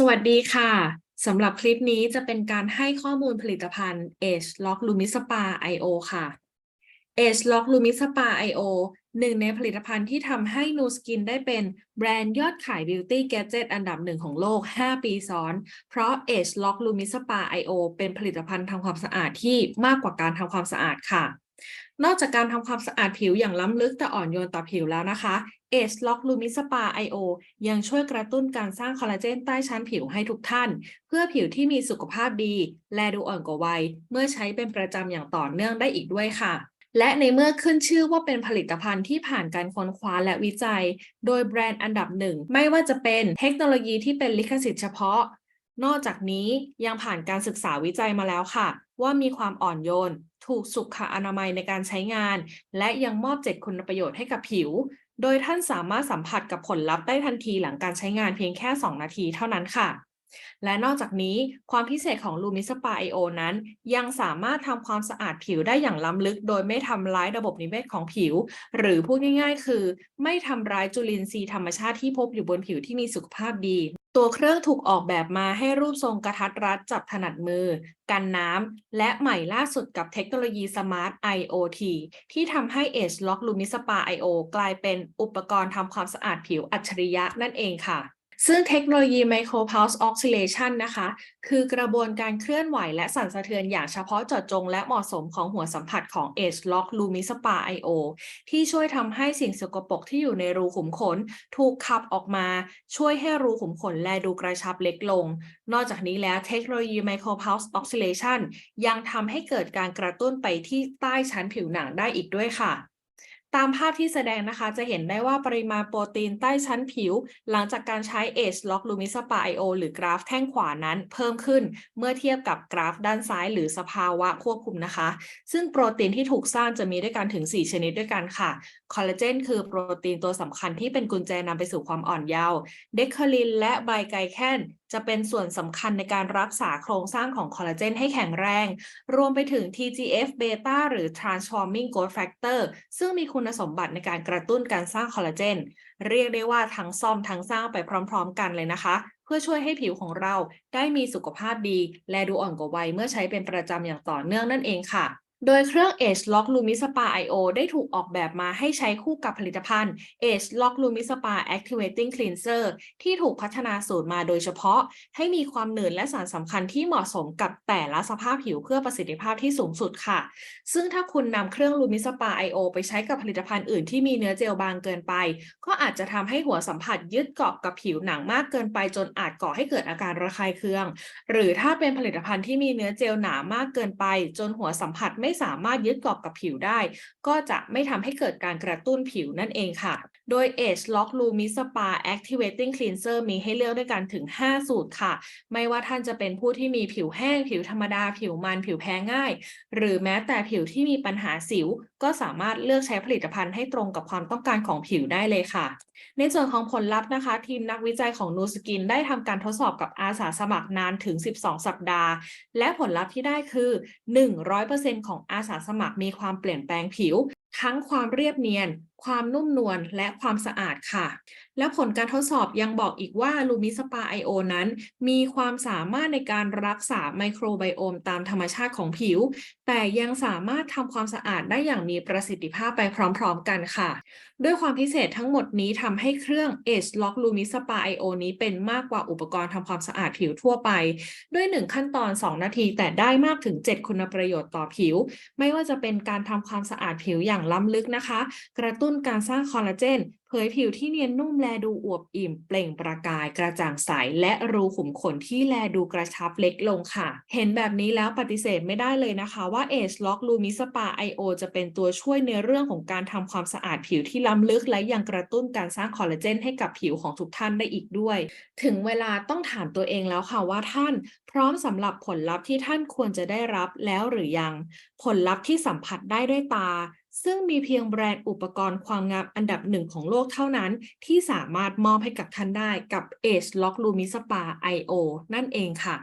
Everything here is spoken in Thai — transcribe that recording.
สวัสดีค่ะสำหรับคลิปนี้จะเป็นการให้ข้อมูลผลิตภัณฑ์ Age Lock Lumispa IO ค่ะ Age Lock Lumispa IO หนึ่งในผลิตภัณฑ์ที่ทำให้ Nu Skin ได้เป็นแบรนด์ยอดขาย Beauty Gadget อันดับหนึ่งของโลก 5 ปีซ้อน เพราะ Age Lock Lumispa IO เป็นผลิตภัณฑ์ทำความสะอาดที่มากกว่าการทำความสะอาดค่ะ นอกจากการทำความสะอาดผิวอย่างล้ำลึกแต่อ่อนโยนต่อผิวแล้วนะคะ Age Lock Lumispa IO ยังช่วยกระตุ้นการสร้างคอลลาเจนใต้ชั้นผิวให้ทุกท่าน เพื่อผิวที่มีสุขภาพดี และดูอ่อนกว่าวัย เมื่อใช้เป็นประจำอย่างต่อเนื่องได้อีกด้วยค่ะและในเมื่อขึ้นชื่อว่าเป็นผลิตภัณฑ์ที่ผ่านการค้นคว้าและวิจัย โดยแบรนด์อันดับหนึ่ง ไม่ว่าจะเป็นเทคโนโลยีที่เป็นลิขสิทธิ์เฉพาะ นอกจากนี้ยังผ่านการศึกษาวิจัยมาแล้วค่ะ ว่ามีความอ่อนโยน ถูกสุขอนามัยในการใช้งาน และยังมอบเจ็ดคุณประโยชน์ให้กับผิว โดยท่านสามารถสัมผัสกับผลลัพธ์ได้ทันทีหลังการใช้งานเพียงแค่ 2 นาทีเท่านั้นค่ะ และนอกจากนี้ความพิเศษของ Lumispa IO นั้น ยังสามารถทำความสะอาดผิวได้อย่างล้ำลึก โดยไม่ทำร้ายระบบนิเวศของผิว หรือพูดง่าย ๆ คือ ไม่ทำร้ายจุลินทรีย์ธรรมชาติที่พบอยู่บนผิวที่มีสุขภาพดี ตัวเครื่องถูกออกแบบมาให้รูปทรงกระทัดรัดจับถนัดมือ กันน้ำ และใหม่ล่าสุดกับเทคโนโลยี Smart IoT ที่ทำให้ Age Lock Lumispa IO กลายเป็นอุปกรณ์ทำความสะอาดผิวอัจฉริยะนั่นเองค่ะ ซึ่งเทคโนโลยี Micro Pulse Oscillation นะคะ คือกระบวนการเคลื่อนไหวและสั่นสะเทือนอย่างเฉพาะเจาะจงและเหมาะสมของหัวสัมผัสของ Age Lock Lumispa IO ที่ช่วยทำให้สิ่งสกปรกที่อยู่ในรูขุมขน ถูกขับออกมา ช่วยให้รูขุมขนแลดูกระชับเล็กลง นอกจากนี้แล้วเทคโนโลยี Micro Pulse Oscillation ยังทำให้เกิดการกระตุ้นไปที่ใต้ชั้นผิวหนังได้อีกด้วยค่ะ ตามภาพที่แสดงนะคะ จะเห็นได้ว่าปริมาณโปรตีนใต้ชั้นผิว หลังจากการใช้ Age Lock Lumispa IO หรือกราฟแท่งขวานั้นเพิ่มขึ้น เมื่อเทียบกับกราฟด้านซ้ายหรือสภาวะควบคุมนะคะ ซึ่งโปรตีนที่ถูกสร้างจะมีด้วยกันถึง 4 ชนิดด้วยกันค่ะ คอลลาเจนคือโปรตีนตัวสำคัญที่เป็นกุญแจนำไปสู่ความอ่อนเยาว์เดคคลินและไบไกแคนจะเป็นส่วนสำคัญในการรักษาโครงสร้างของคอลลาเจนให้แข็งแรง รวมไปถึง TGF beta หรือ Transforming Growth Factor ซึ่งมีคุณุณสมบัติในการกระตุ้นการสร้างคอลลาเจน เรียกได้ว่าทั้งซ่อมทั้งสร้างไปพร้อม ๆ กันเลยนะคะ เพื่อช่วยให้ผิวของเราได้มีสุขภาพดี และดูอ่อนกว่าวัยเมื่อใช้เป็นประจำอย่างต่อเนื่องนั่นเองค่ะ โดยเครื่อง Age Lock Lumispa IO ได้ถูกออกแบบมาให้ใช้คู่กับผลิตภัณฑ์ Age Lock Lumispa Activating Cleanser ที่ถูกพัฒนาสูตรมาโดยเฉพาะ ให้มีความหนืดและสารสำคัญที่เหมาะสมกับแต่ละสภาพผิวเพื่อประสิทธิภาพที่สูงสุดค่ะ ซึ่งถ้าคุณนำเครื่อง Lumispa IO ไปใช้กับผลิตภัณฑ์อื่นที่มีเนื้อเจลบางเกินไป ก็อาจจะทำให้หัวสัมผัสยึดเกาะกับผิวหนังมากเกินไปจนอาจก่อให้เกิดอาการระคายเคือง หรือถ้าเป็นผลิตภัณฑ์ที่มีเนื้อเจลหนามากเกินไป จนหัวสัมผัสไม่ไม่สามารถยึดเกาะกับผิวได้ ก็จะไม่ทำให้เกิดการกระตุ้นผิวนั่นเองค่ะ โดย Age Lock Lumispa Activating Cleanser มีให้เลือกด้วยกันถึง 5 สูตรค่ะ ไม่ว่าท่านจะเป็นผู้ที่มีผิวแห้ง ผิวธรรมดา ผิวมัน ผิวแพ้ง่าย หรือแม้แต่ผิวที่มีปัญหาสิว ก็สามารถเลือกใช้ผลิตภัณฑ์ให้ตรงกับความต้องการของผิวได้เลยค่ะ ในส่วนของผลลัพธ์นะคะ ทีมนักวิจัยของ Nu Skin ได้ทำการทดสอบกับอาสาสมัครนานถึง 12 สัปดาห์ และผลลัพธ์ที่ได้คือ 100%ของอาสาสมัครมีความเปลี่ยนแปลงผิว ทั้งความเรียบเนียนความนุ่มนวลและความสะอาดค่ะ และผลการทดสอบยังบอกอีกว่า Lumispa IO นั้น มีความสามารถในการรักษาไมโครไบโอมตามธรรมชาติของผิว แต่ยังสามารถทำความสะอาดได้อย่างมีประสิทธิภาพไปพร้อมๆกันค่ะ ด้วยความพิเศษทั้งหมดนี้ทำให้เครื่อง Age Lock Lumispa IO นี้เป็นมากกว่าอุปกรณ์ทำความสะอาดผิวทั่วไป ด้วย 1 ขั้นตอน 2 นาที แต่ได้มากถึง 7 คุณประโยชน์ต่อผิว ไม่ว่าจะเป็นการทำความสะอาดผิวอย่างล้ำลึกนะคะ กระตุ้นการสร้างคอลลาเจน เผยผิวที่เนียนนุ่มแลดูอวบอิ่ม เปล่งประกายกระจ่างใส และรูขุมขนที่แลดูกระชับเล็กลงค่ะ เห็นแบบนี้แล้วปฏิเสธไม่ได้เลยนะคะว่า Age Lock Lumispa IO จะเป็นตัวช่วยในเรื่องของการทำความสะอาดผิวที่ล้ำลึก และยังกระตุ้นการสร้างคอลลาเจนให้กับผิวของทุกท่านได้อีกด้วย ถึงเวลาต้องถามตัวเองแล้วค่ะว่าท่าน พร้อมสำหรับผลลัพธ์ที่ท่านควรจะได้รับแล้วหรือยัง ผลลัพธ์ที่สัมผัสได้ด้วยตา ซึ่งมีเพียงแบรนด์อุปกรณ์ความงามอันดับหนึ่งของโลกเท่านั้น ที่สามารถมอบให้กับท่านได้กับ Age Lock Lumispa IO นั่นเองค่ะ